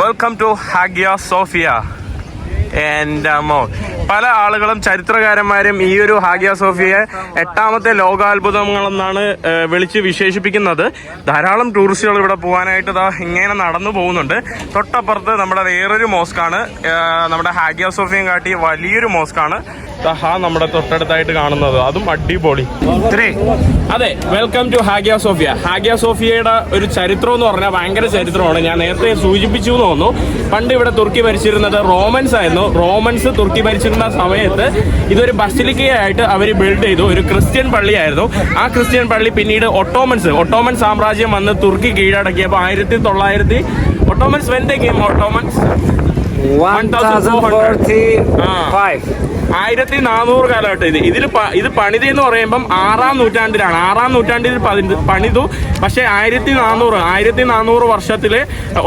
Welcome to Hagia Sophia എന്റെ അമ്മോ പല ആളുകളും ചരിത്രകാരന്മാരും ഈ ഒരു ഹാഗിയ സോഫിയയെ എട്ടാമത്തെ ലോകാത്ഭുതങ്ങളെന്നാണ് വിളിച്ച് വിശേഷിപ്പിക്കുന്നത്. ധാരാളം ടൂറിസ്റ്റുകൾ ഇവിടെ പോകാനായിട്ട് ഇതാ ഇങ്ങനെ നടന്നു പോകുന്നുണ്ട്. തൊട്ടപ്പുറത്ത് നമ്മുടെ വേറൊരു മോസ്കാണ് നമ്മുടെ ഹാഗിയ സോഫിയയും കാട്ടി വലിയൊരു മോസ്കാണ്. ദാ നമ്മുടെ തൊട്ടടുത്തായിട്ട് കാണുന്നത്. അതും അടിപൊളി. അതെ welcome to Hagia Sophia. Hagia സോഫിയയുടെ ഒരു ചരിത്രം എന്ന് പറഞ്ഞാൽ ഭയങ്കര ചരിത്രമാണ്. ഞാൻ നേരത്തെ സൂചിപ്പിച്ചു എന്ന് തോന്നുന്നു. പണ്ട് ഇവിടെ തുർക്കി ഭരിച്ചിരുന്നത് റോമൻസ് ആയിരുന്നു. റോമൻസ് തുർക്കി ഭരിച്ചിരുന്ന സമയത്ത് ഇതൊരു ബസിലിക്കയായിട്ട് അവർ ബിൽഡ് ചെയ്തു. ഒരു ക്രിസ്ത്യൻ പള്ളിയായിരുന്നു. ആ ക്രിസ്ത്യൻ പള്ളി പിന്നീട് ഒട്ടോമൻസ് ഒട്ടോമൻ സാമ്രാജ്യം വന്ന് തുർക്കി കീഴടക്കിയപ്പോൾ ആയിരത്തി തൊള്ളായിരത്തി ഒട്ടോമൻസ് ഗെയിം ഒട്ടോമൻസ് 1045. ആയിരത്തി നാനൂറ് കാലഘട്ടം ഇത്. ഇതിൽ ഇത് പണിത് എന്ന് പറയുമ്പം ആറാം നൂറ്റാണ്ടിലാണ്. ആറാം നൂറ്റാണ്ടിൽ പണിതു പക്ഷേ ആയിരത്തി നാനൂറ് ആയിരത്തി നാനൂറ് വർഷത്തിൽ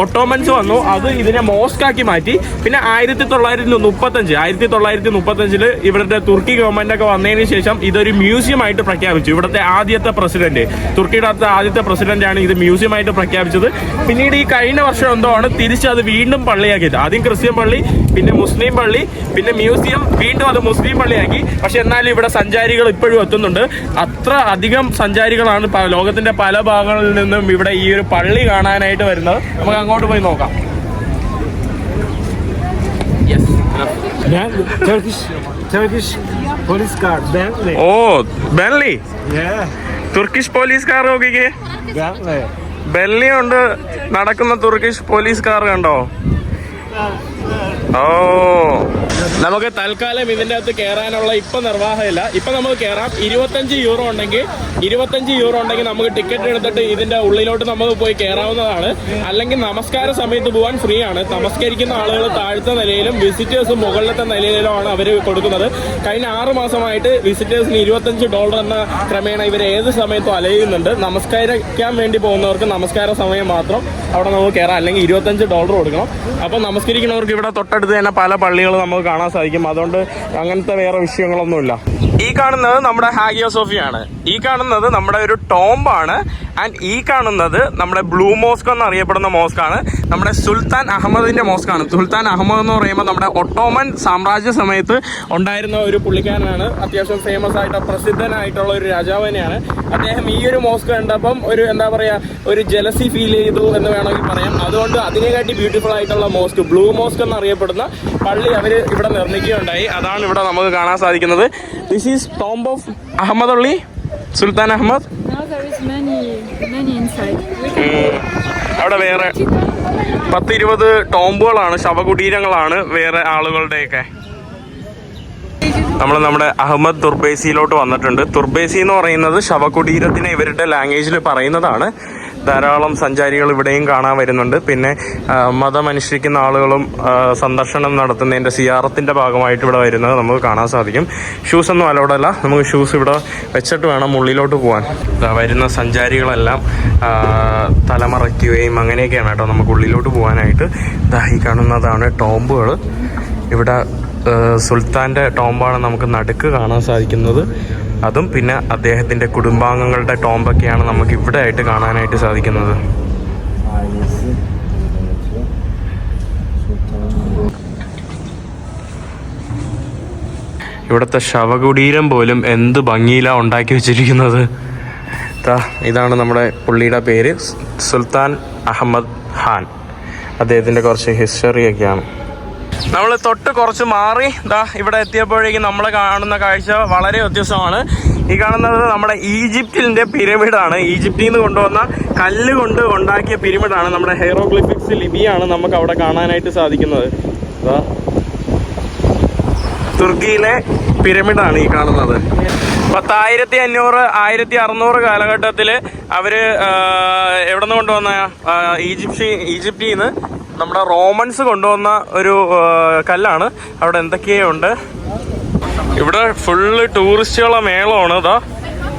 ഒട്ടോമൻസ് വന്നു. അത് ഇതിനെ മോസ്കാക്കി മാറ്റി. പിന്നെ ആയിരത്തി തൊള്ളായിരത്തി മുപ്പത്തഞ്ച് ആയിരത്തി തൊള്ളായിരത്തി മുപ്പത്തഞ്ചിൽ ഇവിടുത്തെ തുർക്കി ഗവൺമെന്റ് ഒക്കെ വന്നതിന് ശേഷം ഇതൊരു മ്യൂസിയം ആയിട്ട് പ്രഖ്യാപിച്ചു. ഇവിടുത്തെ ആദ്യത്തെ പ്രസിഡന്റ് തുർക്കിയുടെ ആദ്യത്തെ പ്രസിഡന്റ് ആണ് ഇത് മ്യൂസിയം ആയിട്ട് പ്രഖ്യാപിച്ചത്. പിന്നീട് ഈ കഴിഞ്ഞ വർഷം എന്തോ ആണ് തിരിച്ച് അത് വീണ്ടും പള്ളിയാക്കിയത്. ആദ്യം ക്രിസ്ത്യൻ പള്ളി പിന്നെ മുസ്ലിം പള്ളി പിന്നെ മ്യൂസിയം വീണ്ടും അത് മുസ്ലിം പള്ളിയാക്കി. പക്ഷെ എന്നാലും ഇവിടെ സഞ്ചാരികൾ ഇപ്പോഴും എത്തുന്നുണ്ട്. അത്ര അധികം സഞ്ചാരികളാണ് ലോകത്തിന്റെ പല ഭാഗങ്ങളിൽ നിന്നും ഇവിടെ ഈ ഒരു പള്ളി കാണാനായിട്ട് വരുന്നത്. നമുക്ക് അങ്ങോട്ട് പോയി നോക്കാം. ഓ ബെല്ലി Yeah, Turkish police car Bentley. ബെല്ലി ഉണ്ട്. നടക്കുന്ന തുർക്കിഷ് പോലീസുകാർ കണ്ടോ? ഓ. നമുക്ക് തൽക്കാലം ഇതിന്റെ അകത്ത് കയറാനുള്ള ഇപ്പൊ നിർവാഹമില്ല. ഇപ്പൊ നമുക്ക് കയറാം ഇരുപത്തഞ്ച് യൂറോ ഉണ്ടെങ്കിൽ ഇരുപത്തഞ്ച് യൂറോ ഉണ്ടെങ്കിൽ നമുക്ക് ടിക്കറ്റ് എടുത്തിട്ട് ഇതിന്റെ ഉള്ളിലോട്ട് നമുക്ക് പോയി കയറാവുന്നതാണ് അല്ലെങ്കിൽ നമസ്കാര സമയത്ത് പോകാൻ ഫ്രീ ആണ്. നമസ്കരിക്കുന്ന ആളുകൾ താഴത്തെ നിലയിലും വിസിറ്റേഴ്സ് മുകളിലത്തെ നിലയിലുമാണ് അവർ കൊടുക്കുന്നത്. കഴിഞ്ഞ ആറ് മാസമായിട്ട് വിസിറ്റേഴ്സിന് ഇരുപത്തഞ്ച് ഡോളർ എന്ന ക്രമേണ ഇവർ ഏത് സമയത്തും അലയുന്നുണ്ട്. നമസ്കരിക്കാൻ വേണ്ടി പോകുന്നവർക്ക് നമസ്കാര സമയം മാത്രം അവിടെ നമുക്ക് കയറാം അല്ലെങ്കിൽ ഇരുപത്തഞ്ച് ഡോളർ കൊടുക്കണം. അപ്പോൾ നമസ്കരിക്കുന്നവർക്ക് ഇവിടെ തൊട്ടടുത്ത് തന്നെ പല പള്ളികളും നമുക്ക് കാണാൻ സാധിക്കും. അതുകൊണ്ട് അങ്ങനത്തെ വേറെ വിഷയങ്ങളൊന്നുമില്ല. ഈ കാണുന്നത് നമ്മുടെ ഹാഗിയോ സോഫിയാണ്. ഈ കാണുന്നത് നമ്മുടെ ഒരു ടോംബാണ് ആൻഡ് ഈ കാണുന്നത് നമ്മുടെ ബ്ലൂ മോസ്ക് എന്നറിയപ്പെടുന്ന ആണ് നമ്മുടെ സുൽത്താൻ അഹമ്മദിന്റെ ആണ് സുൽത്താൻ അഹമ്മദ് എന്ന് പറയുമ്പോൾ നമ്മുടെ ഒട്ടോമൻ സാമ്രാജ്യ സമയത്ത് ഉണ്ടായിരുന്ന ഒരു പുള്ളിക്കാരനാണ്. അത്യാവശ്യം ഫേമസ് ആയിട്ട് പ്രസിദ്ധനായിട്ടുള്ള ഒരു രാജാവ് തന്നെയാണ്. അദ്ദേഹം ഈ ഒരു മോസ്ക് കണ്ടപ്പം ഒരു എന്താ പറയാ ഒരു ജലസി ഫീൽ ചെയ്തു എന്ന് വേണമെങ്കിൽ പറയാം. അതുകൊണ്ട് അതിനെക്കാട്ടി ബ്യൂട്ടിഫുൾ ആയിട്ടുള്ള മോസ്ക് ബ്ലൂ മോസ്ക് എന്നറിയപ്പെടുന്ന പള്ളി അവർ ഇവിടെ നിർമ്മിക്കുകയുണ്ടായി. അതാണ് ഇവിടെ നമുക്ക് കാണാൻ സാധിക്കുന്നത്. This is tomb of Ahmad Ali, Sultan Ahmad? No, there is many, many inside. ഉം. അവിടെ വേറെ പത്ത് ഇരുപത് ടോംബുകളാണ് ശവകുടീരങ്ങളാണ് വേറെ ആളുകളുടെയൊക്കെ നമ്മൾ നമ്മുടെ അഹമ്മദ് തുർബേസിയിലോട്ട് വന്നിട്ടുണ്ട് തുർബേസി എന്ന് പറയുന്നത് ശവകുടീരത്തിനെ ഇവരുടെ ലാംഗ്വേജിൽ പറയുന്നതാണ് ധാരാളം സഞ്ചാരികൾ ഇവിടെയും കാണാൻ വരുന്നുണ്ട്. പിന്നെ മതമനുഷ്ഠിക്കുന്ന ആളുകളും സന്ദർശനം നടത്തുന്നതിന്റെ സിയാറത്തിന്റെ ഭാഗമായിട്ട് ഇവിടെ വരുന്നത് നമുക്ക് കാണാൻ സാധിക്കും. ഷൂസ് ഒന്നും അലോഡല്ല നമുക്ക് ഷൂസ് ഇവിടെ വെച്ചിട്ട് വേണം ഉള്ളിലോട്ട് പോകാൻ വരുന്ന സഞ്ചാരികളെല്ലാം തലമറയ്ക്കുകയും അങ്ങനെയൊക്കെയാണ് കേട്ടോ നമുക്ക് ഉള്ളിലോട്ട് പോകാനായിട്ട് ഈ കാണുന്നതാണ് ടോംബുകൾ ഇവിടെ സുൽത്താന്റെ ടോംബാണ് നമുക്ക് നടുക്ക് കാണാൻ സാധിക്കുന്നത്. അതും പിന്നെ അദ്ദേഹത്തിന്റെ കുടുംബാംഗങ്ങളുടെ ടോംബൊക്കെയാണ് നമുക്ക് ഇവിടെ ആയിട്ട് കാണാനായിട്ട് സാധിക്കുന്നത്. ഇവിടുത്തെ ശവകുടീരം പോലും എന്ത് ഭംഗിയിലാണ് ഉണ്ടാക്കി വെച്ചിരിക്കുന്നത്. ഇതാണ് നമ്മുടെ പുള്ളിയുടെ പേര് സുൽത്താൻ അഹമ്മദ് ഖാൻ. അദ്ദേഹത്തിന്റെ കുറച്ച് ഹിസ്റ്ററിയൊക്കെയാണ് നമ്മൾ തൊട്ട് കുറച്ച് മാറി ഇതാ ഇവിടെ എത്തിയപ്പോഴേക്കും നമ്മൾ കാണുന്ന കാഴ്ച വളരെ വ്യത്യസ്തമാണ്. ഈ കാണുന്നത് നമ്മുടെ ഈജിപ്തിന്റെ പിരമിഡാണ്. ഈജിപ്തിൽ നിന്ന് കൊണ്ടുവന്ന കല്ല് കൊണ്ട് ഉണ്ടാക്കിയ പിരമിഡാണ് നമ്മുടെ ഹെയറോഗ്ലിഫിക്സ് ലിപിയാണ് നമുക്ക് അവിടെ കാണാനായിട്ട് സാധിക്കുന്നത്. ദാ. തുർക്കിയിലെ പിരമിഡാണ് ഈ കാണുന്നത്. പത്തായിരത്തി അഞ്ഞൂറ് ആയിരത്തി അറുന്നൂറ് കാലഘട്ടത്തിൽ അവർ എവിടെ നിന്ന് കൊണ്ടുവന്ന ഈജിപ്ഷി ഈജിപ്തിൽ നിന്ന് നമ്മുടെ റോമൻസ് കൊണ്ടുവന്ന ഒരു കല്ലാണ്. അവിടെ എന്തൊക്കെയോ ഉണ്ട്. ഇവിടെ ഫുള്ള് ടൂറിസ്റ്റുകളെ മേളമാണ്. ഇതാ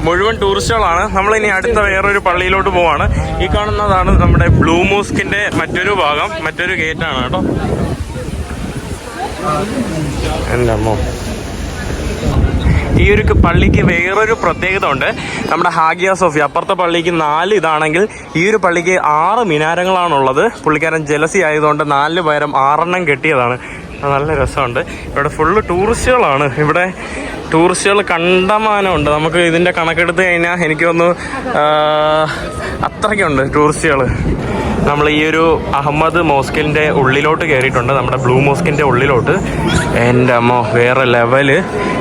മുഴുവൻ ടൂറിസ്റ്റുകളാണ്. നമ്മൾ ഇനി അടുത്ത വേറൊരു പള്ളിയിലോട്ട് പോവാണ്. ഈ കാണുന്നതാണ് നമ്മുടെ ബ്ലൂ മൂസ്കിന്റെ മറ്റൊരു ഭാഗം മറ്റൊരു ഗേറ്റാണ് കേട്ടോ. എന്റെ അമ്മോ. ഈ ഒരു പള്ളിക്ക് വേറൊരു പ്രത്യേകത ഉണ്ട് നമ്മുടെ ഹാഗിയ സോഫി അപ്പുറത്തെ പള്ളിക്ക് നാല് ഇതാണെങ്കിൽ ഈ ഒരു പള്ളിക്ക് ആറ് മിനാരങ്ങളാണുള്ളത്. പുള്ളിക്കാരൻ ജലസി ആയതുകൊണ്ട് നാലിന് പകരം ആറെണ്ണം കെട്ടിയതാണ്. നല്ല രസമുണ്ട്. ഇവിടെ ഫുള്ള് ടൂറിസ്റ്റുകളാണ് ഇവിടെ ടൂറിസ്റ്റുകൾ കണ്ടമാനമുണ്ട്. നമുക്ക് ഇതിന്റെ കണക്കെടുത്ത് കഴിഞ്ഞാൽ എനിക്ക് തോന്നുന്നു അത്രയ്ക്കുണ്ട് ടൂറിസ്റ്റുകൾ നമ്മൾ ഈ ഒരു അഹമ്മദ് മോസ്കിന്റെ ഉള്ളിലോട്ട് കയറിയിട്ടുണ്ട്. നമ്മുടെ ബ്ലൂ മോസ്കിന്റെ ഉള്ളിലോട്ട്. എന്റെ അമ്മ വേറെ ലെവൽ.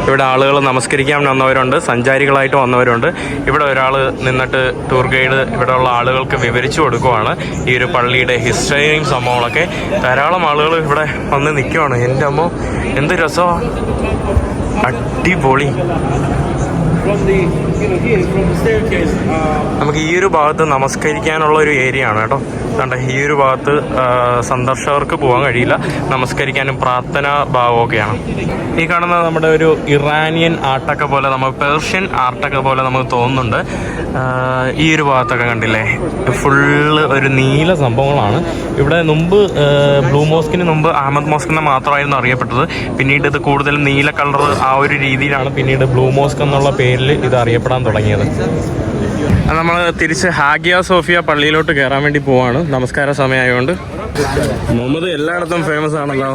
ഇവിടെ ആളുകൾ നമസ്കരിക്കാൻ വന്നവരുണ്ട് സഞ്ചാരികളായിട്ട് വന്നവരുണ്ട്. ഇവിടെ ഒരാൾ നിന്നിട്ട് ടൂർ ഗൈഡ് ഇവിടെയുള്ള ആളുകൾക്ക് വിവരിച്ചു കൊടുക്കുവാണ്. ഈ ഒരു പള്ളിയുടെ ഹിസ്റ്ററിയും സംഭവങ്ങളൊക്കെ. ധാരാളം ആളുകൾ ഇവിടെ വന്ന് നിൽക്കുവാണ് എന്റെ അമ്മ എന്ത് രസമാണ് അടിപൊളി. Uh, നമുക്ക് ഈ ഒരു ഭാഗത്ത് നമസ്കരിക്കാനുള്ള ഒരു ഏരിയ ആണ് കേട്ടോ. കണ്ട ഈ ഒരു ഭാഗത്ത് സന്ദർശകർക്ക് പോകാൻ കഴിയില്ല. നമസ്കരിക്കാനും പ്രാർത്ഥന ഭാഗമൊക്കെയാണ് ഈ കാണുന്ന നമ്മുടെ ഒരു ഇറാനിയൻ ആർട്ടൊക്കെ പോലെ നമുക്ക് പേർഷ്യൻ ആർട്ടൊക്കെ പോലെ നമുക്ക് തോന്നുന്നുണ്ട്. ഈ ഒരു ഭാഗത്തൊക്കെ കണ്ടില്ലേ? ഫുള്ള് ഒരു നീല സംഭവങ്ങളാണ്. ഇവിടെ മുമ്പ് ബ്ലൂ മോസ്കിന് മുമ്പ് അഹമ്മദ് മോസ്കിന് മാത്രമായിരുന്നു അറിയപ്പെട്ടത്. പിന്നീട് ഇത് കൂടുതലും നീല കളർ ആ ഒരു രീതിയിലാണ് പിന്നീട് ബ്ലൂ മോസ്ക് എന്നുള്ള പേരിൽ ഇത് അറിയപ്പെടാൻ തുടങ്ങിയത്. നമ്മൾ തിരിച്ച് ഹാഗിയ സോഫിയ പള്ളിയിലോട്ട് കയറാൻ വേണ്ടി പോവാണ്. നമസ്കാര സമയമായതുകൊണ്ട് മുഹമ്മദ് എല്ലായിടത്തും ഫേമസ് ആണല്ലോ.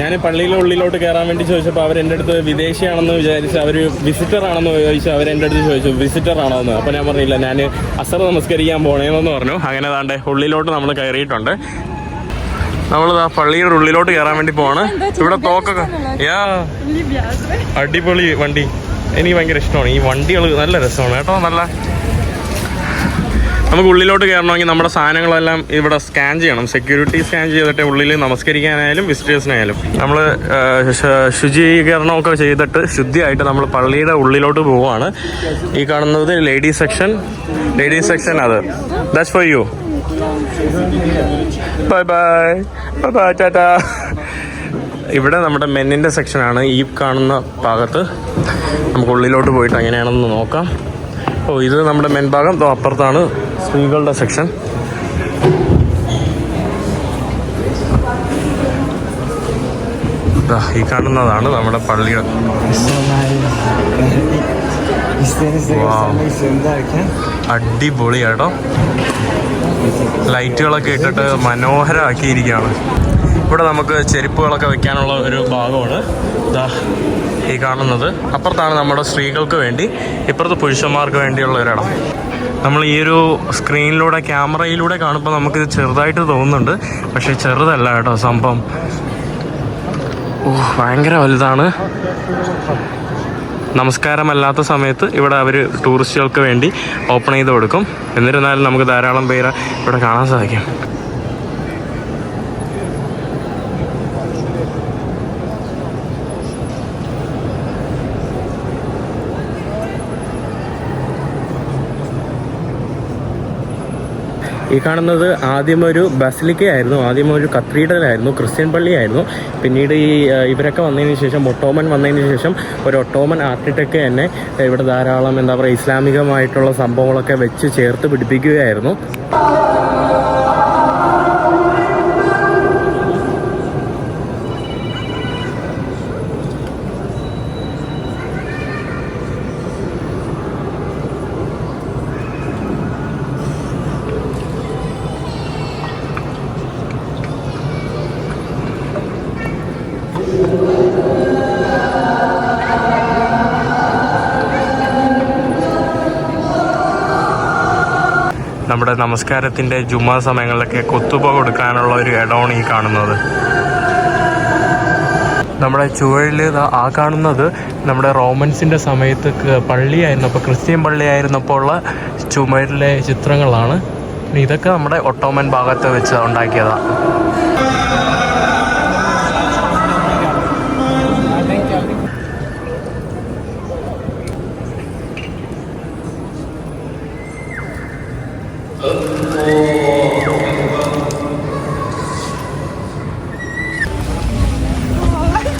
ഞാൻ പള്ളിയിലെ ഉള്ളിലോട്ട് കയറാൻ വേണ്ടി ചോദിച്ചപ്പോൾ അവർ എന്റെ അടുത്ത് വിദേശിയാണെന്ന് വിചാരിച്ച് അവർ വിസിറ്റർ ആണെന്ന് ചോദിച്ചു അവർ എന്റെ അടുത്ത് ചോദിച്ചു വിസിറ്റർ ആണോ എന്ന്? അപ്പോൾ ഞാൻ പറഞ്ഞില്ല ഞാൻ അസർ നമസ്കരിക്കാൻ പോണേന്ന് പറഞ്ഞു. അങ്ങനെ താണ്ടേ ഉള്ളിലോട്ട് നമ്മൾ കയറിയിട്ടുണ്ട് നമ്മൾ ആ പള്ളിയുടെ ഉള്ളിലോട്ട് കയറാൻ വേണ്ടി പോവാണ്. ഇവിടെ തോക്കൊക്കെ യാ. അടിപൊളി വണ്ടി. എനിക്ക് ഭയങ്കര ഇഷ്ടമാണ്. ഈ വണ്ടികൾ നല്ല രസമാണ് കേട്ടോ നല്ല. നമുക്ക് ഉള്ളിലോട്ട് കയറണമെങ്കിൽ നമ്മുടെ സാധനങ്ങളെല്ലാം ഇവിടെ സ്കാൻ ചെയ്യണം. സെക്യൂരിറ്റി സ്കാൻ ചെയ്തിട്ട് ഉള്ളിൽ നമസ്കരിക്കാനായാലും വിസിറ്റേഴ്സിനായാലും. നമ്മൾ ശുചീകരണമൊക്കെ ചെയ്തിട്ട് ശുദ്ധിയായിട്ട് നമ്മൾ പള്ളിയുടെ ഉള്ളിലോട്ട് പോവുകയാണ് ഈ കാണുന്നത് ലേഡീസ് സെക്ഷൻ. ലേഡീസ് സെക്ഷൻ അത്. That's for you bye bye bye bye tata. ഇവിടെ നമ്മുടെ മെന്നിന്റെ സെക്ഷനാണ് ഈ കാണുന്ന ഭാഗത്ത്. നമുക്ക് ഉള്ളിലോട്ട് പോയിട്ട് എങ്ങനെയാണെന്ന് നോക്കാം. ഓ ഇത് നമ്മുടെ മെൻ ഭാഗം. ദോ അപ്പുറത്താണ് സ്ത്രീകളുടെ സെക്ഷൻ. ഈ കാണുന്നതാണ് നമ്മുടെ പള്ളികൾ അടിപൊളിയാട്ടോ. ലൈറ്റുകളൊക്കെ ഇട്ടിട്ട് മനോഹരമാക്കിയിരിക്കുകയാണ്. ഇവിടെ നമുക്ക് ചെരുപ്പുകളൊക്കെ വെക്കാനുള്ള ഒരു ഭാഗമാണ്. ദാ ഈ കാണുന്നത്. അപ്പുറത്താണ് നമ്മുടെ സ്ത്രീകൾക്ക് വേണ്ടി ഇപ്പുറത്ത് പുരുഷന്മാർക്ക് വേണ്ടിയുള്ള ഒരിടം നമ്മൾ ഈ ഒരു സ്ക്രീനിലൂടെ ക്യാമറയിലൂടെ കാണുമ്പോൾ നമുക്കിത് ചെറുതായിട്ട് തോന്നുന്നുണ്ട്. പക്ഷേ ചെറുതല്ല കേട്ടോ സംഭവം. ഓ ഭയങ്കര വലുതാണ്. നമസ്കാരമല്ലാത്ത സമയത്ത് ഇവിടെ അവർ ടൂറിസ്റ്റുകൾക്ക് വേണ്ടി ഓപ്പൺ ചെയ്ത് കൊടുക്കും. എന്നിരുന്നാലും നമുക്ക് ധാരാളം പേര് ഇവിടെ കാണാൻ സാധിക്കും. ഈ കാണുന്നത് ആദ്യം ഒരു ബസലിക്കയായിരുന്നു. ആദ്യം ഒരു കത്തീഡ്രലായിരുന്നു ക്രിസ്ത്യൻ പള്ളിയായിരുന്നു. പിന്നീട് ഈ ഇവരൊക്കെ വന്നതിന് ശേഷം ഒട്ടോമൻ വന്നതിന് ശേഷം ഒരു ഒട്ടോമൻ ആർക്കിടെക്ട് തന്നെ ഇവിടെ ധാരാളം എന്താ പറയുക ഇസ്ലാമികമായിട്ടുള്ള സംഭവങ്ങളൊക്കെ വെച്ച് ചേർത്ത് പിടിപ്പിക്കുകയായിരുന്നു. നമ്മുടെ നമസ്കാരത്തിന്റെ ജുമാ സമയങ്ങളിലൊക്കെ കൊത്തുപ കൊടുക്കാനുള്ള ഒരു ഇടമാണ് ഈ കാണുന്നത്. നമ്മുടെ ചുവഴിൽ ആ കാണുന്നത് നമ്മുടെ റോമൻസിന്റെ സമയത്ത് പള്ളിയായിരുന്നു. പള്ളിയായിരുന്നപ്പോൾ ക്രിസ്ത്യൻ പള്ളിയായിരുന്നപ്പോൾ ഉള്ള ചുമരിലെ ചിത്രങ്ങളാണ്. ഇതൊക്കെ നമ്മുടെ ഒട്ടോമൻ ഭാഗത്ത് വെച്ച് ഉണ്ടാക്കിയതാണ്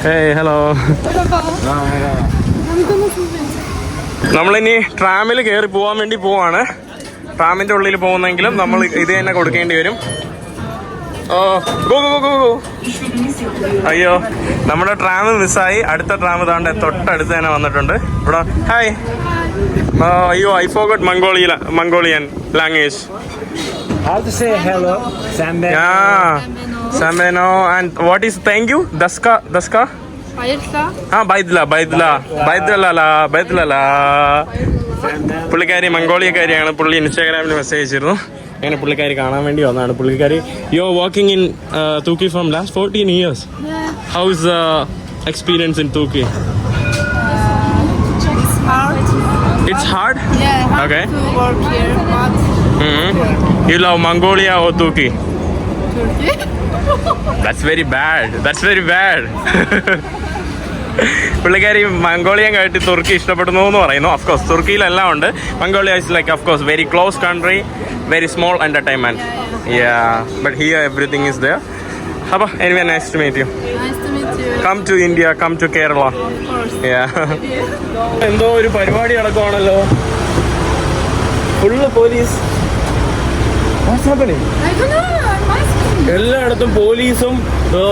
ഹേയ് ഹലോ നമ്മളിനി ട്രാമിൽ കയറി പോകാൻ വേണ്ടി പോവാണ്. ട്രാമിന്റെ ഉള്ളിൽ പോകുന്നെങ്കിലും നമ്മൾ ഇത് തന്നെ കൊടുക്കേണ്ടി വരും. ഓ ഗോ ഗോ ഗോ ഗോ അയ്യോ നമ്മുടെ ട്രാം മിസ്സായി അടുത്ത ട്രാം താണ്ട് തൊട്ടടുത്ത് തന്നെ വന്നിട്ടുണ്ട്. ഇവിടെ ഹായ് അയ്യോ I Phogat Mongolia Mongolian language. Yeah. Sameno and what is thank you? Daska Daska? ആ ബൈദ്ല ബൈദ്ല ബൈദ്ല ബൈദ്ല പുള്ളിക്കാരി മംഗോളിയക്കാരിയാണ് പുള്ളി ഇൻസ്റ്റാഗ്രാമിൽ മെസ്സേജ് അയച്ചിരുന്നു അങ്ങനെ പുള്ളിക്കാരി കാണാൻ വേണ്ടി വന്നതാണ്. പുള്ളിക്കാരി you are working in Turkey from last fourteen years how is experience in Turkey It's hard. It's hard Yeah, hard Okay. to work here, but you love Mongolia oh Turkey Turkey. That's very bad that's very bad പുള്ളിക്കാരി Mongolian കേട്ട് തുർക്കി ഇഷ്ടപ്പെടുന്നു എന്ന് പറയുന്നു. Of course തുർക്കിയിലെല്ലാം ഉണ്ട്. Mongolia is like of course very close country very small entertainment yeah but here everything is there അപ്പോൾ anyway nice to meet you Nice to meet you. Come to India come to Kerala എന്തോ ഒരു പരിപാടി നടക്കുവാണല്ലോ. Full police I don't know. I'm asking. എല്ലായിടത്തും പോലീസും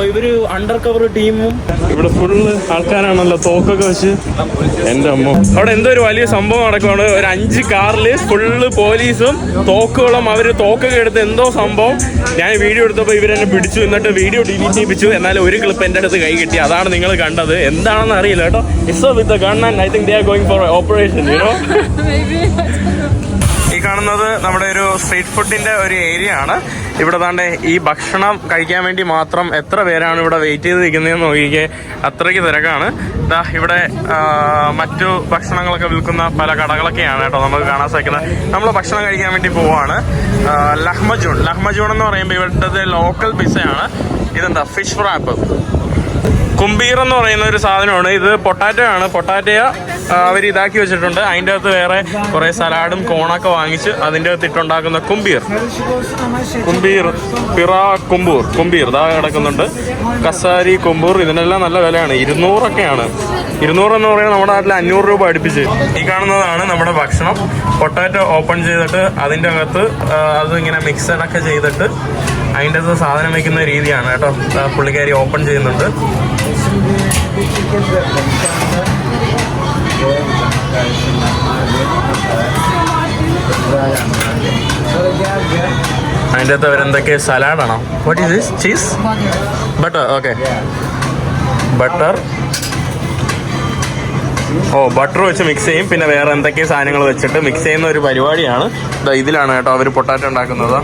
ഇവർ under cover ടീമും ഇവിടെ full ആൾക്കാരാണല്ലോ തോക്കൊക്കെ വെച്ച്. എന്റെ അമ്മ. അവിടെ എന്തോ ഒരു വലിയ സംഭവം നടക്കുവാണ്. ഒരു അഞ്ച് കാറിൽ ഫുള്ള് പോലീസും തോക്കുകളും അവർ തോക്കൊക്കെ എടുത്ത് എന്തോ സംഭവം. ഞാൻ വീഡിയോ എടുത്തപ്പോൾ ഇവരെന്നെ പിടിച്ചു എന്നിട്ട് വീഡിയോ ഡിലീറ്റ് ചെയ്യിപ്പിച്ചു. എന്നാൽ ഒരു ക്ലിപ്പ് എന്റെ അടുത്ത് കൈ കിട്ടി. അതാണ് നിങ്ങൾ കണ്ടത്. എന്താണെന്ന് അറിയില്ല കേട്ടോ. It's with government I think they are going for operation you know കാണുന്നത് നമ്മുടെ ഒരു സ്ട്രീറ്റ് ഫുഡിന്റെ ഒരു ഏരിയ ആണ്. ഇവിടെ താണ്ടെ ഈ ഭക്ഷണം കഴിക്കാൻ വേണ്ടി മാത്രം എത്ര പേരാണ് ഇവിടെ വെയിറ്റ് ചെയ്ത് നിൽക്കുന്നതെന്ന് നോക്കിക്കേ അത്രയ്ക്ക് തിരക്കാണ്. ഇതാ ഇവിടെ മറ്റു ഭക്ഷണങ്ങളൊക്കെ വിൽക്കുന്ന പല കടകളൊക്കെയാണ് കേട്ടോ നമുക്ക് കാണാൻ സാധിക്കുന്നത്. നമ്മൾ ഭക്ഷണം കഴിക്കാൻ വേണ്ടി പോവാണ്. ലഹ്മജൂൺ. ലഹ്മജൂൺ എന്ന് പറയുമ്പോൾ ഇവിടുത്തെ ലോക്കൽ പിസയാണ് ഇതെന്താ? ഫിഷ് ഫ്രാപ്പ് കുമ്പീർ എന്ന് പറയുന്ന ഒരു സാധനമാണ്. ഇത് പൊട്ടാറ്റോ ആണ്. പൊട്ടാറ്റോ അവർ ഇതാക്കി വെച്ചിട്ടുണ്ട്. അതിന്റെ അകത്ത് വേറെ കുറെ സലാഡും കോണൊക്കെ വാങ്ങിച്ച് അതിന്റെ അകത്ത് ഇട്ടുണ്ടാക്കുന്ന കുമ്പീർ. കുമ്പീർ പിറ കുമ്പൂർ കുമ്പീർ ഇതാ കിടക്കുന്നുണ്ട്. കസാരി കുമ്പൂർ ഇതിനെല്ലാം നല്ല വിലയാണ്. ഇരുന്നൂറൊക്കെയാണ്. ഇരുന്നൂറ് എന്ന് പറയുന്നത് നമ്മുടെ നാട്ടിൽ അഞ്ഞൂറ് രൂപ അടുപ്പിച്ച്. ഈ കാണുന്നതാണ് നമ്മുടെ ഭക്ഷണം. പൊട്ടാറ്റോ ഓപ്പൺ ചെയ്തിട്ട് അതിന്റെ അകത്ത് അത് ഇങ്ങനെ മിക്സഡ് ഒക്കെ ചെയ്തിട്ട് അതിന്റെ അകത്ത് സാധനം വയ്ക്കുന്ന രീതിയാണ് കേട്ടോ. പുള്ളിക്കാരി ഓപ്പൺ ചെയ്യുന്നുണ്ട്. അതിന്റെ അകത്ത് അവരെന്തൊക്കെ സലാഡാണോ? What is this cheese butter okay butter oh butter വെച്ച് മിക്സ് ചെയ്യും. പിന്നെ വേറെ എന്തൊക്കെ സാധനങ്ങൾ വെച്ചിട്ട് മിക്സ് ചെയ്യുന്ന ഒരു പരിപാടിയാണ്. ഇതിലാണ് കേട്ടോ അവർ പൊട്ടാറ്റോ ഉണ്ടാക്കുന്നത്.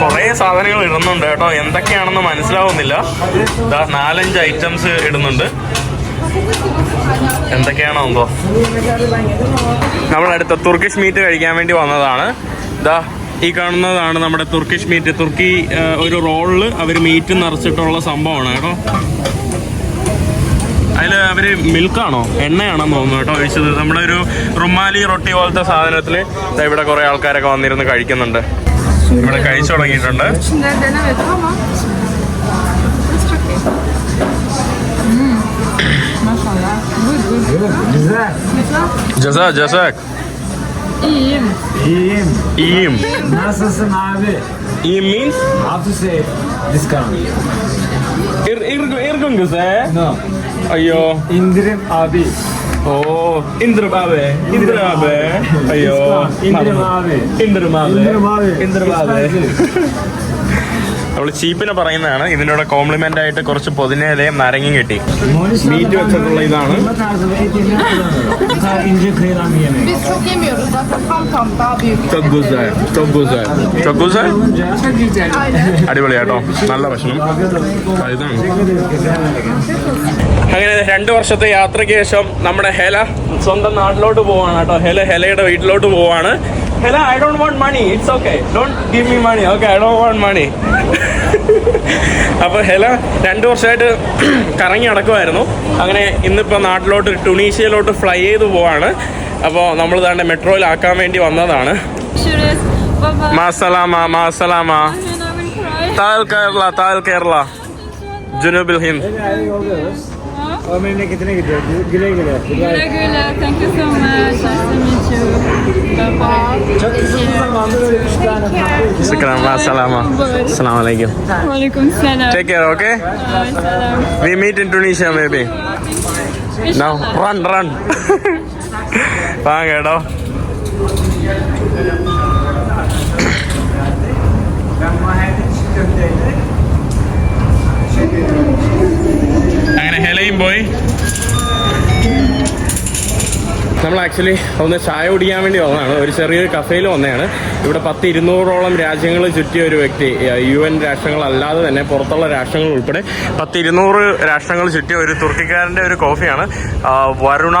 കുറേ സാധനങ്ങൾ ഇടുന്നുണ്ട് കേട്ടോ. എന്തൊക്കെയാണെന്ന് മനസ്സിലാവുന്നില്ല. നാലഞ്ച് ഐറ്റംസ് ഇടുന്നുണ്ട്. എന്തൊക്കെയാണോ എന്തോ. നമ്മളടുത്ത തുർക്കിഷ് മീറ്റ് കഴിക്കാൻ വേണ്ടി വന്നതാണ്. ഇതാ ഈ കാണുന്നതാണ് നമ്മുടെ തുർക്കിഷ് മീറ്റ് തുർക്കി ഒരു റോളിൽ അവർ മീറ്റ് നിറച്ചിട്ടുള്ള സംഭവമാണ് കേട്ടോ. അതിൽ അവർ മിൽക്കാണോ? എണ്ണയാണെന്ന് തോന്നുന്നു കേട്ടോ ഒഴിച്ചത് നമ്മുടെ ഒരു റുമാലി റൊട്ടി പോലത്തെ സാധനത്തിൽ ഇവിടെ കുറെ ആൾക്കാരൊക്കെ വന്നിരുന്ന് കഴിക്കുന്നുണ്ട്. ഇവിടെ കഴിച്ചു തുടങ്ങിയിട്ടുണ്ട്. abi? How to say discount? ഗുസേ? No. അയ്യോ. ഇന്ദ്രൻ ആവി. ഓ ഇന്ദ്രബാവേ ഇന്ദ്രബാവേ അയ്യോ ഇന്ദ്രബാവേ അവൾ ചീപ്പിനെ പറയുന്നതാണ്. ഇതിനോട് കോംപ്ലിമെന്റ് ആയിട്ട് കുറച്ച് പൊതിനേലയും നാരങ്ങയും കിട്ടി. മീറ്റ് വെച്ചിട്ടുള്ള ഇതാണ്. അടിപൊളിയാട്ടോ. നല്ല ഭക്ഷണം. ഇതാണ്. അങ്ങനെ രണ്ട് വർഷത്തെ യാത്രയ്ക്ക് ശേഷം നമ്മുടെ ഹെല സ്വന്തം നാട്ടിലോട്ട് പോവാണ് കേട്ടോ. ഹെല ഹെലയുടെ വീട്ടിലോട്ട് പോവാണ്. Hela I don't want money it's okay don't give me money okay I don't want money അപ്പോൾ ഹെല രണ്ട് വർഷമായിട്ട് കറങ്ങി നടക്കുമായിരുന്നു അങ്ങനെ ഇന്നിപ്പോൾ നാട്ടിലോട്ട് ടുണീഷ്യയിലോട്ട് ഫ്ലൈ ചെയ്ത് പോവാണ്. അപ്പോൾ നമ്മൾ താണ്ടെ മെട്രോയിലാക്കാൻ വേണ്ടി വന്നതാണ്. മാസലാമ മാസലാമ. താൽ കേരള താൽ കേരള. ജുനുബിൽ ഹിന്ദ്. और मैंने कितने गिले गिले गिले güle. Thank you so much. Nice to meet you. Bye Çok uzun zamandır öyle üç tane tatlı. Sıkıran var selama. Selamun aleyküm. Aleyküm selam. Take care okay? Selam. We meet in Tunisia maybe. No, run run. Bye. Actually ഒന്ന് ചായ കുടിക്കാൻ വേണ്ടി വന്നതാണ്. ഒരു ചെറിയൊരു കഫേയിൽ വന്നതാണ്. ഇവിടെ പത്ത് ഇരുന്നൂറോളം രാജ്യങ്ങൾ ചുറ്റിയ ഒരു വ്യക്തി യു എൻ രാഷ്ട്രങ്ങളല്ലാതെ തന്നെ പുറത്തുള്ള രാഷ്ട്രങ്ങൾ ഉൾപ്പെടെ പത്ത് ഇരുന്നൂറ് രാഷ്ട്രങ്ങൾ ചുറ്റിയ ഒരു തുർക്കിക്കാരന്റെ ഒരു കോഫിയാണ് വരുണ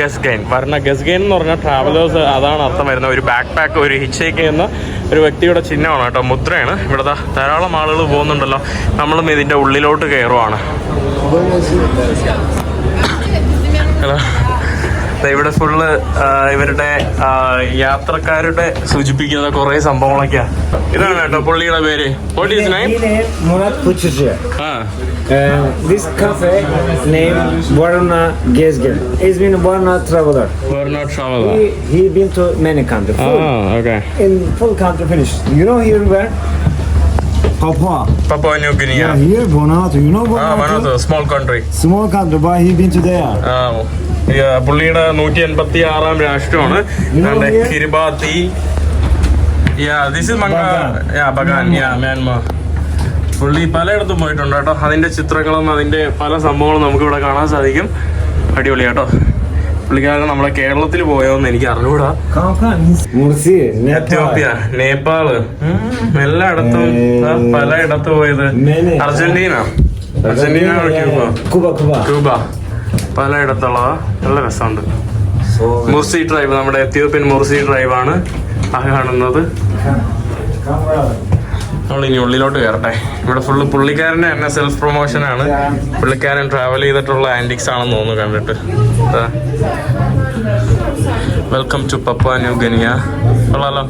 ഗസ്ഗൈൻ. വരുണ ഗസ്ഗൈൻ എന്ന് പറഞ്ഞാൽ ട്രാവലേഴ്സ് അതാണ് അർത്ഥം വരുന്നത്. ഒരു ബാക്ക് പാക്ക് ഒരു ഹിച്ചേക്ക് എന്ന ഒരു വ്യക്തിയുടെ ചിഹ്നമാണ് കേട്ടോ. മുദ്രയാണ്. ഇവിടുത്തെ ധാരാളം ആളുകൾ പോകുന്നുണ്ടല്ലോ. നമ്മളും ഇതിന്റെ ഉള്ളിലോട്ട് കയറുവാണ്. ഹലോ ഇവിടെ ഫുള്ള് ഇവരുടെ യാത്രക്കാരുടെ സൂചിപ്പിക്കുന്ന കുറെ സംഭവങ്ങളൊക്കെയാ ഇതാണ് കേട്ടോ പുള്ളിയുടെ പേര് what is name Uh, many countries. ആ Full, okay country finish. You know here where? Papua. New Guinea. Yeah, here Vanuatu. You know Vanuatu? മനോത്ത് small country Small country, but he been to there. ആ, പുള്ളിയുടെ നൂറ്റി എൺപത്തി ആറാം രാഷ്ട്രമാണ്. Kiribati. This is മംഗ yeah Bagan. Yeah Myanmar. പുള്ളി പലയിടത്തും പോയിട്ടുണ്ട് കേട്ടോ. അതിന്റെ ചിത്രങ്ങളും അതിന്റെ പല സംഭവങ്ങളും നമുക്ക് ഇവിടെ കാണാൻ സാധിക്കും. അടിപൊളി കേട്ടോ. പുള്ളിക്കാരൻ നമ്മളെ കേരളത്തിൽ പോയോന്ന് എനിക്ക് അറിഞ്ഞൂടാ. എത്യോപ്യ നേപ്പാൾ. എല്ലായിടത്തും പലയിടത്തും പോയത്. അർജന്റീന. Argentina Cuba. ക്യൂബ. പലയിടത്തുള്ളതാ നല്ല രസമുണ്ട്. മുർസി ട്രൈബ് നമ്മുടെ എത്യോപ്യൻ മുർസി ട്രൈബാണ് ആ കാണുന്നത്. നമ്മളിനി നമ്മൾ ഇനി ഉള്ളിലോട്ട് കയറട്ടെ. ഇവിടെ ഫുള്ള് പുള്ളിക്കാരന്റെ തന്നെ സെൽഫ് പ്രൊമോഷൻ ആണ്. പുള്ളിക്കാരൻ ട്രാവൽ ചെയ്തിട്ടുള്ള ആന്റിക്സ് ആണെന്ന് തോന്നുന്നു കണ്ടിട്ട്. Welcome to Papua New Guinea കൊള്ളാലോ.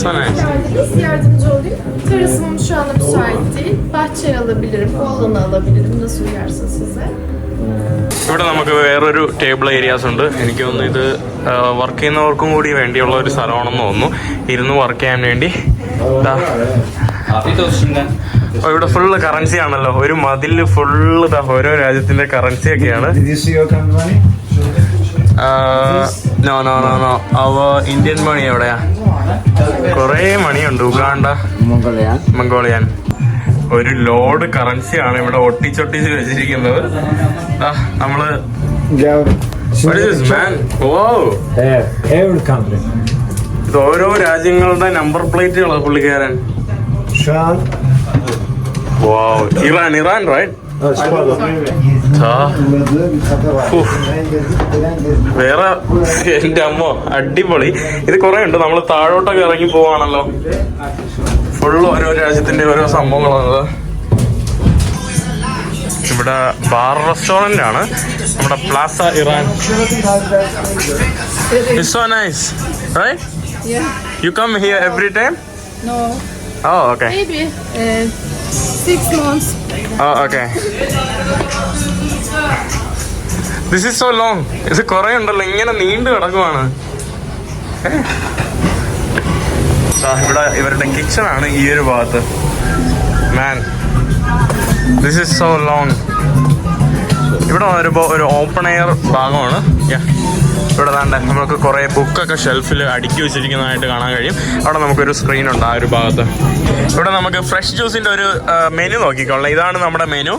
So come Terasımım şu anda müsait değil. Bahçeye alabilirim, oğlanı alabilirim. Nasıl uyarsa size? ഇവിടെ നമുക്ക് വേറൊരു ടേബിൾ ഏരിയാസ് ഉണ്ട് എനിക്ക് തോന്നുന്നു ഇത് വർക്ക് ചെയ്യുന്നവർക്കും കൂടി വേണ്ടിയുള്ള ഒരു സ്ഥലമാണെന്ന് തോന്നുന്നു ഇരുന്ന് വർക്ക് ചെയ്യാൻ വേണ്ടി ഇവിടെ ഫുള്ള് കറൻസി ആണല്ലോ ഒരു മതിൽ ഫുള്ള് ഓരോ രാജ്യത്തിന്റെ കറൻസി ഒക്കെയാണ്? നോ നോ നോ നോ അവ ഇന്ത്യൻ മണി എവിടെയാ കൊറേ മണിയുണ്ട് ഉഗാണ്ട. മംഗോളിയൻ. ഒരു ലോഡ് കറൻസിയാണ് ഇവിടെ ഒട്ടിച്ചൊട്ടിച്ച് വെച്ചിരിക്കുന്നത്. നമ്മൾ ഇത് ഓരോ രാജ്യങ്ങളുടെ നമ്പർ പ്ലേറ്റുകളാണ് പുള്ളിക്കാരൻ. ഇറാൻ ഇറാൻ റൈറ്റ് വേറെ എന്റെ അമ്മ അടിപൊളി. ഇത് കുറെ ഉണ്ട്. നമ്മൾ താഴോട്ടൊക്കെ ഇറങ്ങി പോവാണല്ലോ. ഫുള്ള് ഓരോ രാജ്യത്തിന്റെ ഓരോ സംഭവങ്ങളാണ് ഇവിടെ ബാർ റെസ്റ്റോറന്റ് ആണ് നമ്മുടെ plaza Iran. It's so nice right. You come here every time. Oh okay. Oh okay this is so long ഇത് കുറെ ഉണ്ടല്ലോ. ഇങ്ങനെ നീണ്ടു കിടക്കുവാണ്. ഏ? ഇവിടെ ഇവരുടെ കിച്ചൺ ആണ് ഈ ഒരു ഭാഗത്ത് man this is so long ഇവിടെ വരുമ്പോൾ ഒരു ഓപ്പൺ എയർ ഭാഗമാണ്. ഇവിടെ നമുക്ക് കുറേ ബുക്കൊക്കെ ഷെൽഫിൽ അടുക്കി വെച്ചിരിക്കുന്നതായിട്ട് കാണാൻ കഴിയും. അവിടെ നമുക്കൊരു സ്ക്രീൻ ഉണ്ട് ആ ഒരു ഭാഗത്ത്. ഇവിടെ നമുക്ക് ഫ്രഷ് ജ്യൂസിന്റെ ഒരു മെനു നോക്കിക്കൊള്ളാം ഇതാണ് നമ്മുടെ മെനു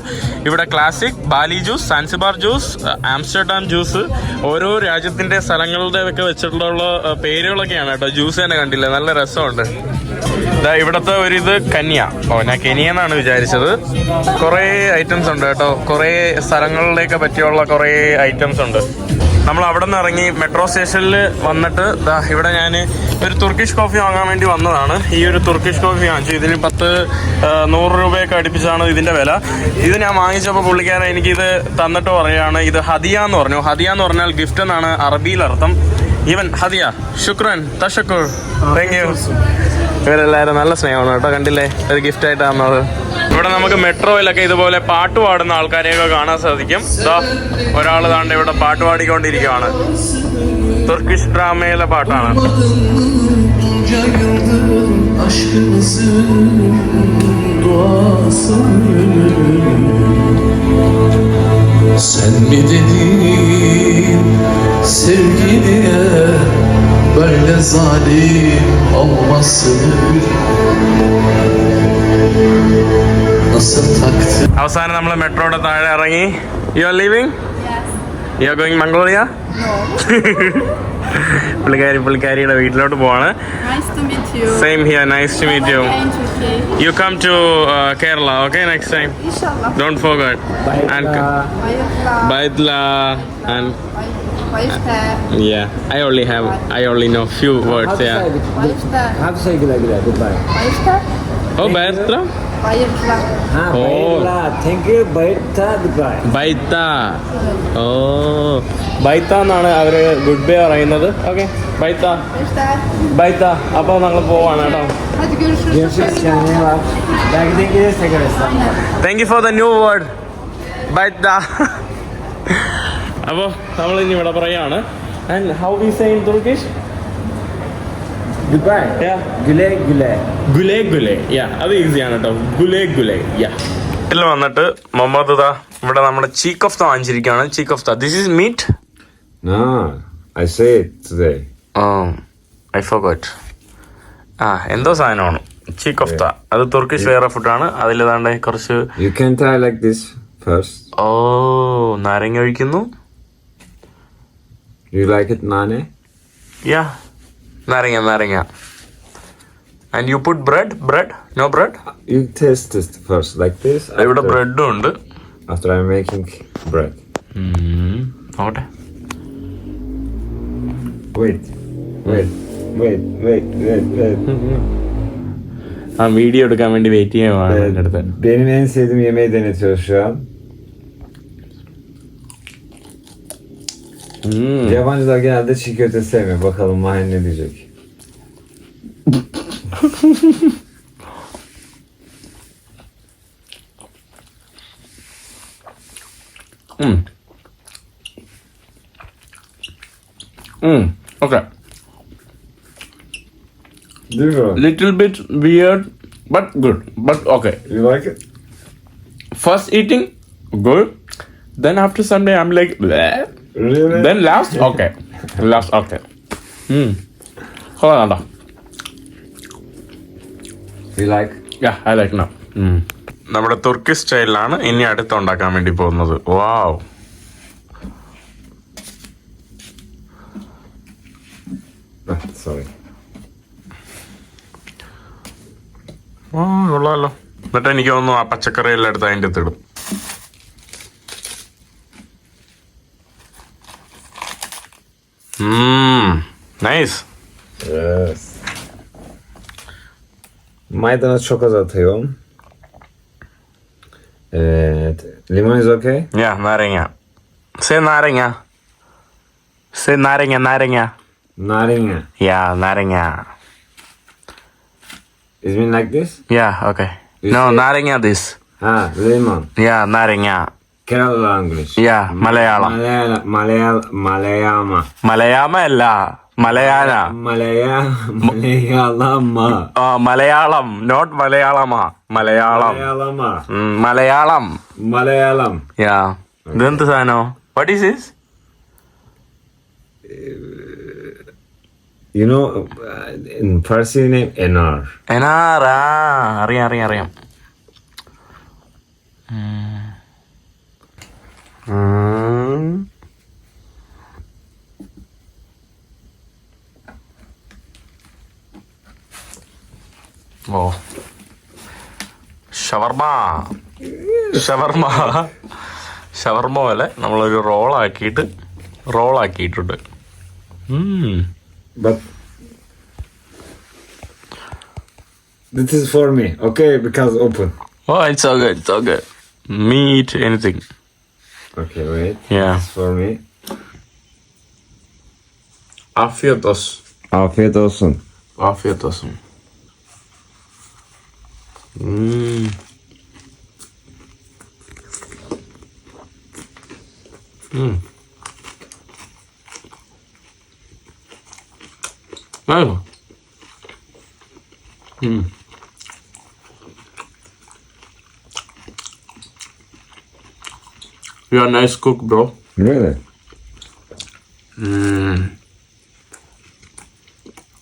ഇവിടെ classic Bali juice Zanzibar juice Amsterdam juice ഓരോ രാജ്യത്തിന്റെ സ്ഥലങ്ങളുടെ ഒക്കെ വെച്ചിട്ടുള്ള പേരുകളൊക്കെയാണ് കേട്ടോ. ജ്യൂസ് തന്നെ കണ്ടില്ല? നല്ല രസമുണ്ട്. ഇതാ ഇവിടുത്തെ ഒരു ഇത് കന്യ. ഓ ഞാൻ കെനിയ എന്നാണ് വിചാരിച്ചത്. കുറേ ഐറ്റംസ് ഉണ്ട് കേട്ടോ. കുറേ സ്ഥലങ്ങളിലേക്ക് പറ്റിയുള്ള കുറേ ഐറ്റംസ് ഉണ്ട്. നമ്മൾ അവിടെ നിന്ന് ഇറങ്ങി മെട്രോ സ്റ്റേഷനിൽ വന്നിട്ട് ഇവിടെ ഞാൻ ഒരു തുർക്കിഷ് കോഫി വാങ്ങാൻ വേണ്ടി വന്നതാണ്. ഈ ഒരു തുർക്കിഷ് കോഫി വാങ്ങിച്ചു. ഇതിന് പത്ത് നൂറ് രൂപയൊക്കെ അടുപ്പിച്ചാണ് ഇതിന്റെ വില. ഇത് ഞാൻ വാങ്ങിച്ചപ്പോൾ പുള്ളിക്കാരൻ എനിക്കിത് തന്നിട്ട് പറയുകയാണ് ഇത് ഹദിയ എന്ന് പറഞ്ഞു. ഹദിയ എന്ന് പറഞ്ഞാൽ ഗിഫ്റ്റ് എന്നാണ് അറബിയിൽ അർത്ഥം. ഈവൻ ഹദിയ ശുക്രൻ തഷക്കൂർ താങ്ക് യു ഇവരെല്ലാവരും നല്ല സ്നേഹമാണ് കേട്ടോ. കണ്ടില്ലേ? ഒരു ഗിഫ്റ്റ് ആയിട്ട് തന്നത് ഇവിടെ നമുക്ക് മെട്രോയിലൊക്കെ ഇതുപോലെ പാട്ട് പാടുന്ന ആൾക്കാരെയൊക്കെ കാണാൻ സാധിക്കും. ഒരാൾ താണ്ട് ഇവിടെ പാട്ട് പാടിക്കൊണ്ടിരിക്കുകയാണ് തുർക്കിഷ് ഡ്രാമയിലെ പാട്ടാണ്. Sen mi dedin zalim olmasın Nasıl taktın അവസാനം നമ്മൾ മെട്രോയുടെ താഴെ ഇറങ്ങി you are leaving you are going Mongolia പുള്ളിക്കാരി പുള്ളിക്കാരിയുടെ വീട്ടിലോട്ട് പോവാണ് Nice to meet you. Same here nice to meet you. You come to Kerala okay next time. Don't forget and Hayırlı. ബൈത്ല and yeah I only have I only know few words yeah. How to say goodbye. Bayışta. oh ബൈത്ല Bayırla. Ha, Oo. bayırla. ബൈത്ത ഓ. ബൈത്ത എന്നാണ് അവർ good bye പറയുന്നത്. Okay ബൈത്ത. ബൈത്ത. അപ്പോൾ ഞങ്ങൾ പോവാണ് കേട്ടോ. Thank you for the new word ബൈത്ത. അപ്പോൾ നമ്മൾ ഇനി ഇവിടെ പറയാണ്. And how we say in Turkish Goodbye. ഗുലേ ഗുലേ. ഗുലേ ഗുലേ. യാ അത് ഈസിയാണ് കേട്ടോ ഗുലേ ഗുലേ. യാ ഇതിൽ വന്നിട്ട് മുഹമ്മദ് ദാ ഇവിടെ നമ്മുടെ ചീക്ക് ഓഫ് ദ വാങ്ങിച്ചിരിക്കുകയാണ്. Cheek of the this is meat I say today. I forgot ആ എന്തോ സാധനമാണ്. ചീക്ക് ഓഫ് ദ അത് തുർക്കിഷ് വേറെ ഫുഡാണ് അതിൽ ഏതാണ്ട് കുറച്ച് you can try like this first ഓ നാരങ്ങ ഒഴിക്കുന്നു. യു ലൈക്ക് ഇറ്റ് നാനെ യാ നാരങ്ങ നാരങ്ങ and you put bread bread no bread You taste this first, like this. ഇവിടെ ബ്രെഡും ഉണ്ട് After I'm making bread. നോക്കട്ടെ Wait, wait, wait, wait, wait, wait. ആ വീഡിയോ എടുക്കാൻ വേണ്ടി വെയിറ്റ് ചെയ്യുവാണ് എന്റെ അടുത്ത് Benim en sevdiğim yemeği denetiyor şu an. Hmm. Yabancılar genelde çiğ köfte sevmiyor. Bakalım Mahen ne diyecek. Hmm. Hmm. Okay. Different. Little bit weird, but good. But okay. You like it? First eating, good. Then after some day, I'm like, Bleh. Really? Then last, okay. last, okay. Hold on, കേട്ടോ You like? Yeah, I like now. Mm. നമ്മുടെ തുർക്കി സ്റ്റൈലിലാണ് ഇനി അടുത്ത് ഉണ്ടാക്കാൻ വേണ്ടി പോകുന്നത് wow sorry sorry. ആ കൊള്ളാമല്ലോ എന്നിട്ട് എനിക്ക് തോന്നുന്നു ആ പച്ചക്കറി എല്ലാം എടുത്ത് അതിന്റെ അകത്തിടും nice Yes. Maydanoz çok az atıyorum. Evet. Limon is okay? Yeah നാരങ്ങ സേ നാരങ്ങ സേ നാരങ്ങ നാരങ്ങ Naringa. യാ നാരങ്ങ Is mean like this? Yeah okay You know say- നാരങ്ങ ദിസ് Ha, lemon. യാ നാരങ്ങ Kerala language. Yeah, Malayalam. Malayala, Malayal, Malayama. മലയാള അല്ല മലയാള Malaya, Malayalama. ആ Malayalam not മലയാളമാ മലയാളം Malayalama. ഉം, മലയാളം Malayalam. യാ ഇതെന്ത് സാധനോ what is this You know, uh, in Farsi name, Enar. എനാറാ അറിയാം അറിയാം അറിയാം ഉം. ഓ ഷവർമ ഷവർമ ഷവർമ പോലെ നമ്മളൊരു റോളാക്കിയിട്ട് റോളാക്കിയിട്ടുണ്ട് this is for me, okay? Because open. Oh, it's okay. It's okay. Meat, anything. Okay, wait. Yeah. This is for me. Afiyet olsun. Afiyet olsun. Afiyet olsun. Mm. Mm. Aywa. You a nice cook, bro. Really?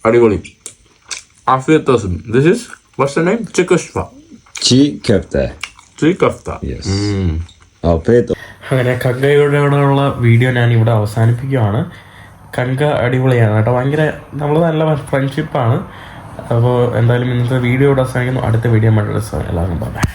അടിപൊളി Afiyet olsun. This is what's the name? Köfte. Chili kofta. Yes. Afiyet അങ്ങനെ കങ്കയോടെയുള്ള video ഞാൻ ഇവിടെ അവസാനിപ്പിക്കുകയാണ് കങ്ക അടിപൊളിയാണ് കേട്ടോ ഭയങ്കര നമ്മൾ നല്ല ഫ്രണ്ട്ഷിപ്പാണ് അപ്പോൾ എന്തായാലും ഇന്നത്തെ വീഡിയോ ഇവിടെ അവസാനിക്കുന്നു അടുത്ത വീഡിയോ മറ്റൊരു ദിവസം എല്ലാവർക്കും ബൈ